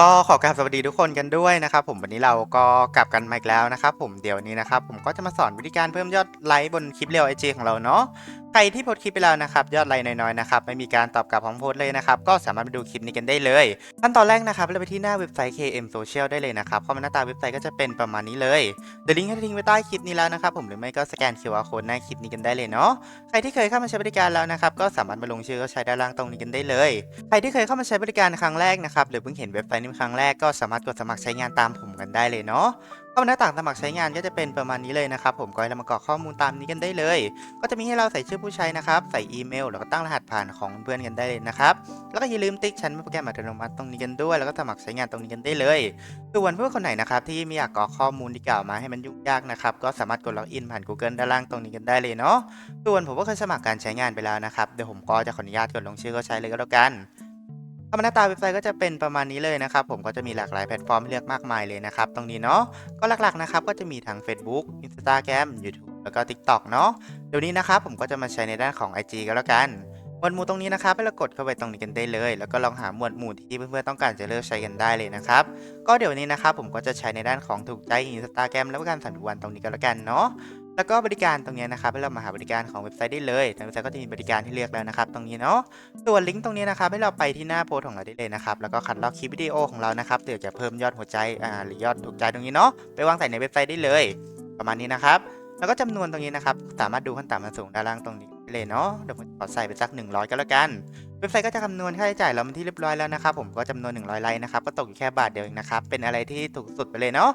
ก็ขอกราบสวัสดีทุกคนกันด้วยนะครับผมวันนี้เราก็กลับกันมาอีกแล้วนะครับผมเดี๋ยวนี้นะครับผมก็จะมาสอนวิธีการเพิ่มยอดไลค์บนคลิปเรียวไอจของเราเนาะ ใครที่โพสคลิปไปแล้วนะครับยอดไลค์น้อยๆนะครับไม่มีการตอบกลับของโพสเลยนะครับก็สามารถไปดูคลิปนี้กันได้เลยขั้นตอนแรกนะครับเราไปที่หน้าเว็บไซต์ KM Social ได้เลยนะครับเข้ามาหน้าตาเว็บไซต์ก็จะเป็นประมาณนี้เลยเดี๋ยวลิงก์ให้ทิ้งไว้ใต้คลิปนี้แล้วนะครับผมหรือไม่ก็สแกน QR code หน้าคลิปนี้กันได้เลยเนาะใครที่เคยเข้ามาใช้บริการแล้วนะครับก็สามารถมาลงชื่อก็ใช้ด้านล่างตรงนี้กันได้เลยใครที่เคยเข้ามาใช้บริการครั้งแรกนะครับหรือเพิ่งเห็นเว็บไซต์นี้ครั้งแรกก็สามารถกดสมัครใช้งานตามผมกันได้เลยเนาะ เข้ามาหน้าต่างสมัครใช้งานก็จะเป็นประมาณนี้เลยนะครับผมก็ให้เรามากรอกข้อมูลตามนี้กันได้เลย ก็จะมีให้เราใส่ชื่อผู้ใช้นะครับ ใส่อีเมลแล้วก็ตั้งรหัสผ่านของเพื่อนกันได้เลยนะครับแล้วก็อย่าลืมติ๊กชั้นโปรแกรมอัตโนมัติตรงนี้กันด้วย แล้วก็สมัครใช้งานตรงนี้กันได้เลยส่วนเพื่อนคนไหนนะครับที่ไม่อยากกรอกข้อมูลที่กล่าวมาให้มันยุ่งยากนะครับก็สามารถกดล็อกอินผ่าน Google ด้านล่างตรงนี้กันได้เลยเนาะส่วนผมก็เคยสมัครการใช้งานไปแล้วนะครับเดี๋ยวผมก็จะขออนุญาตกดลงชื่อก็ใช้เลยก็แล้วกัน ถ้ามาหน้าตาเว็บไซต์ก็จะเป็นประมาณนี้เลยนะครับผมก็จะมีหลากหลายแพลตฟอร์มให้เลือกมากมายเลยนะครับตรงนี้เนาะก็หลักๆนะครับก็จะมีทั้ง Facebook Instagram YouTube แล้วก็ TikTok เนาะเดี๋ยวนี้นะครับผมก็จะมาใช้ในด้านของ IG ก็แล้วกันหมวดหมู่ตรงนี้นะครับให้เรากดเข้าไปตรงนี้กันได้เลย แล้วก็ลองหาหมวดหมู่ที่เพื่อนๆต้องการจะเลือกใช้กันได้เลยนะครับก็เดี๋ยวนี้นะครับผมก็จะใช้ในด้านของถูกใจ Instagram แล้วก็การสั่นวันตรงนี้ก็แล้วกันเนาะ แล้วก็บริการตรงนี้นะครับให้เรามาหาบริการของเว็บไซต์ได้เลยทางเว็บไซต์ก็จะมีบริการที่เลือกแล้วนะครับ ตรงนี้เนาะส่วนลิงก์ตรงนี้นะครับให้เราไปที่หน้าโพสของเราได้เลยนะครับแล้วก็คัดลอกคลิปวิดีโอของเรานะครับเดี๋ยวจะเพิ่มยอดหัวใจอ่าหรือยอดถูกใจตรงนี้เนาะไปวางใส่ในเว็บไซต์ได้เลย ประมาณนี้นะครับ แล้วก็จำนวนตรงนี้นะครับสามารถดูขั้นต่ำขั้นสูงด้านล่างตรงนี้ได้เลยเนาะเดี๋ยวผมขอใส่ไปสัก 100 ก็แล้วกัน เว็บไซต์ก็จะคำนวณค่าใช้จ่ายเราเป็นที่เรียบร้อยแล้วนะครับผมก็จำนวน 100ไลค์นะครับก็ตกอยู่แค่บาทเดียวเองนะครับเป็นอะไรที่ถูกสุดไปเลยเนาะ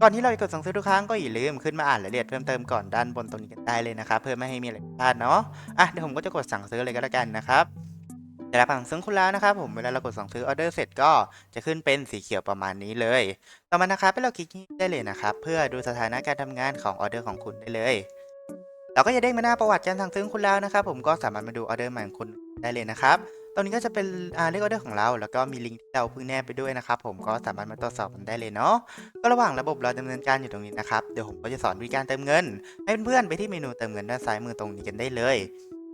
ก่อนที่เราจะกดสั่งซื้อทุกครั้งก็อย่าลืมขึ้นมาอ่านรายละเอียดเพิ่มเติมก่อนด้านบนตรงนี้กันได้เลยนะครับเพื่อไม่ให้มีอะไรพลาดเนาะอะเดี๋ยวผมก็จะกดสั่งซื้อเลยก็แล้วกันนะครับแต่ละสั่งซื้อคุณแล้วนะครับผมเวลาเรากดสั่งซื้อออเดอร์เสร็จก็จะขึ้นเป็นสีเขียวประมาณนี้เลย ต่อมานะครับให้เราคลิกนี้ได้เลยนะครับ เพื่อดูสถานะการทำงานของออเดอร์ของคุณได้เลยเราก็จะได้มาหน้าประวัติการสั่งซื้อคุณแล้วนะครับ ผมก็สามารถมาดูออเดอร์ใหม่ของคุณได้เลยนะครับ ตรงนี้ก็จะเป็นอ่าเลขออเดอร์ของเรา แล้วก็มีลิงก์ที่เราเพิ่งแนบไปด้วยนะครับผมก็สามารถมาตรวจสอบกันได้เลยเนาะก็ระหว่างระบบเราดำเนินการอยู่ตรงนี้นะครับเดี๋ยวผมก็จะสอนวิธีการเติมเงิน ให้เพื่อนๆไปที่เมนูเติมเงินด้านซ้ายมือตรงนี้กันได้เลย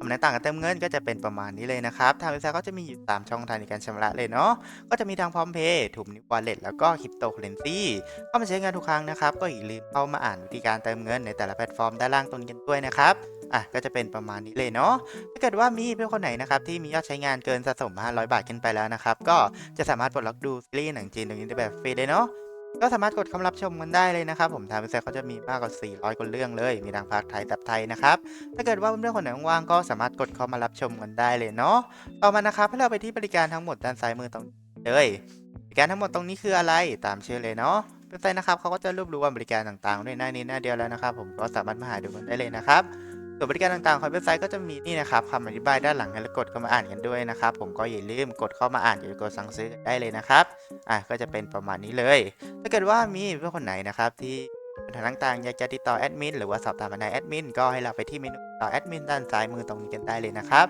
คำแนะนำต่างการเติมเงินก็จะเป็นประมาณนี้เลยนะครับ ทางเว็บไซต์ก็จะมีอยู่ตามช่องทางในการชำระเลยเนาะ ก็จะมีทางพร้อมเพย์ถูกนิวอลเล็ตแล้วก็คริปโตเคอเรนซีเข้ามาใช้งานทุกครั้งนะครับ ก็อย่าลืมเข้ามาอ่านวิธีการเติมเงินในแต่ละแพลตฟอร์มด้านล่างตรงนี้กันด้วยนะครับ อะก็จะเป็นประมาณนี้เลยเนาะถ้าเกิดว่ามีเพื่อนคนไหนนะครับที่มียอดใช้งานเกินสะสม 500 บาทขึ้นไปแล้วนะครับก็จะสามารถปลดล็อกดูซีรีส์หนังจีนตรงนี้ได้แบบฟรีเลยเนาะก็สามารถกดคำรับชมกันได้เลยนะครับผมทางเว็บไซต์เขาจะมีมากกว่า 400 กว่าเรื่องเลย มีทั้งภาคไทยแบบไทยนะครับ ถ้าเกิดว่าเพื่อนๆคนไหนว่างก็สามารถกดเข้ามารับชมกันได้เลยเนาะ ต่อมานะครับให้เราไปที่บริการทั้งหมดด้านซ้ายมือตรงนี้เลยบริการทั้งหมดตรงนี้คืออะไรตามชื่อเลยเนาะเว็บไซต์นะครับเขาก็จะรวบรวมบริการต่างๆ ด้วยหน้านี้หน้าเดียวแล้วนะครับผมก็สามารถมาหาดูกันได้เลยนะครับ ส่วนบริการต่างๆของเว็บไซต์ก็จะมีนี่นะครับคำอธิบายด้านหลังให้เรากดเข้ามาอ่านกันด้วยนะครับ ผมก็อย่าลืมกดเข้ามาอ่านอย่าลืมกดสั่งซื้อกันได้เลยนะครับอะก็จะเป็นประมาณนี้เลย ถ้าเกิดว่ามีเพื่อนคนไหนนะครับที่ปัญหาต่างๆอยากจะติดต่อแอดมินหรือว่าสอบถามปัญหาแอดมินก็ให้เราไปที่เมนูต่อแอดมินด้านซ้ายมือตรงนี้กันได้เลยนะครับ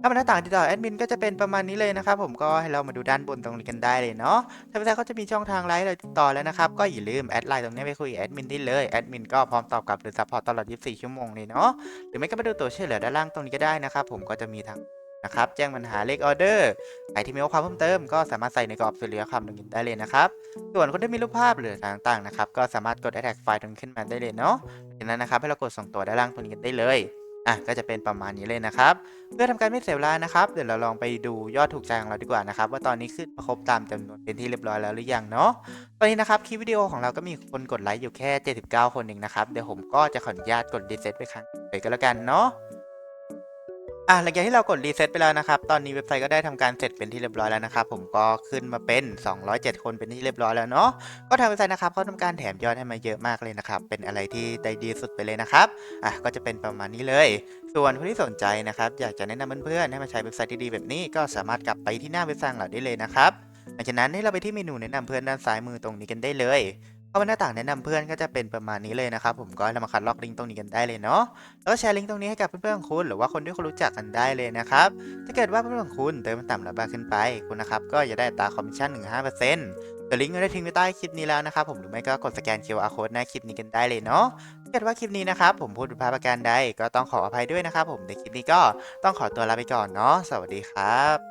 ถ้ามันหน้าต่างติดต่อแอดมินก็จะเป็นประมาณนี้เลยนะครับผมก็ให้เรามาดูด้านบนตรงนี้กันได้เลยเนาะทางเว็บไซต์เขาจะมีช่องทางไลน์เราติดต่อแล้วนะครับก็อย่าลืมแอดไลน์ตรงนี้ไปคุยแอดมินได้เลยแอดมินก็พร้อมตอบกลับหรือซัพพอร์ตตลอด 24 ชั่วโมงเลยเนาะหรือไม่ก็มาดูตัวช่วยเหลือด้านล่างตรงนี้ก็ได้นะครับผมก็จะมีทั้งนะครับแจ้งปัญหาเลขออเดอร์ใครที่มีข้อความเพิ่มเติมก็สามารถใส่ในกรอบสื่อเหลือคำตรงนี้ได้เลยนะครับ ส่วนคนที่มีรูปภาพหรือต่างๆนะครับก็สามารถกด attach ไฟล์ตรงขึ้นมาได้เลยเนาะจากนั้นนะครับให้เรากดส่งตัวด้านล่างตรงนี้ได้เลย อะก็จะเป็นประมาณนี้เลยนะครับ เพื่อทำการไม่เสียเวลานะครับ เดี๋ยวเราลองไปดูยอดถูกใจของเราดีกว่านะครับ ว่าตอนนี้ขึ้นมาครบตามจำนวนเป็นที่เรียบร้อยแล้วหรือยังเนาะตอนนี้นะครับคลิปวิดีโอของเราก็มีคนกดไลค์อยู่แค่ 79 คนเองนะครับเดี๋ยวผมก็จะขออนุญาตกดดีเซตไปครั้งเลยก็แล้วกันเนาะ อะหลังจากที่เรากดรีเซ็ตไปแล้วนะครับ ตอนนี้เว็บไซต์ก็ได้ทำการเสร็จเป็นที่เรียบร้อยแล้วนะครับ ผมก็ขึ้นมาเป็น 207 คนเป็นที่เรียบร้อยแล้วเนาะ ก็ทางเว็บไซต์นะครับเขาทำการแถมยอดให้มาเยอะมากเลยนะครับ เป็นอะไรที่ได้ดีสุดไปเลยนะครับ อะก็จะเป็นประมาณนี้เลย ส่วนคนที่สนใจนะครับ อยากจะแนะนำเพื่อนๆให้มาใช้เว็บไซต์ดีๆแบบนี้ ก็สามารถกลับไปที่หน้าเว็บไซต์ของเราได้เลยนะครับหลังจากนั้นให้เราไปที่เมนูแนะนำเพื่อนด้านซ้ายมือตรงนี้กันได้เลย เข้ามาหน้าต่างแนะนำเพื่อนก็จะเป็นประมาณนี้เลยนะครับผมก็เรามาคัดลอกลิงก์ตรงนี้กันได้เลยเนาะแล้วก็แชร์ลิงก์ตรงนี้ให้กับเพื่อนๆของคุณหรือว่าคนที่คุณรู้จักกันได้เลยนะครับถ้าเกิดว่าเพื่อนๆของคุณเติมต่ำหรือบาขึ้นไปคุณนะครับก็จะได้ตาคอมมิชชั่น 1-5%ตัวลิงก์ก็ได้ทิ้งไว้ใต้คลิปนี้แล้วนะครับผมหรือไม่ก็กดสแกน QR code หน้าคลิปนี้กันได้เลยเนาะถ้าเกิดว่าคลิปนี้นะครับผมพูดผิดพลาดประการใดก็ต้องขออภัยด้วยนะครับผมในคลิปนี้ก็ต้องขอตัวลาไปก่อนเนาะสวัสดีครับ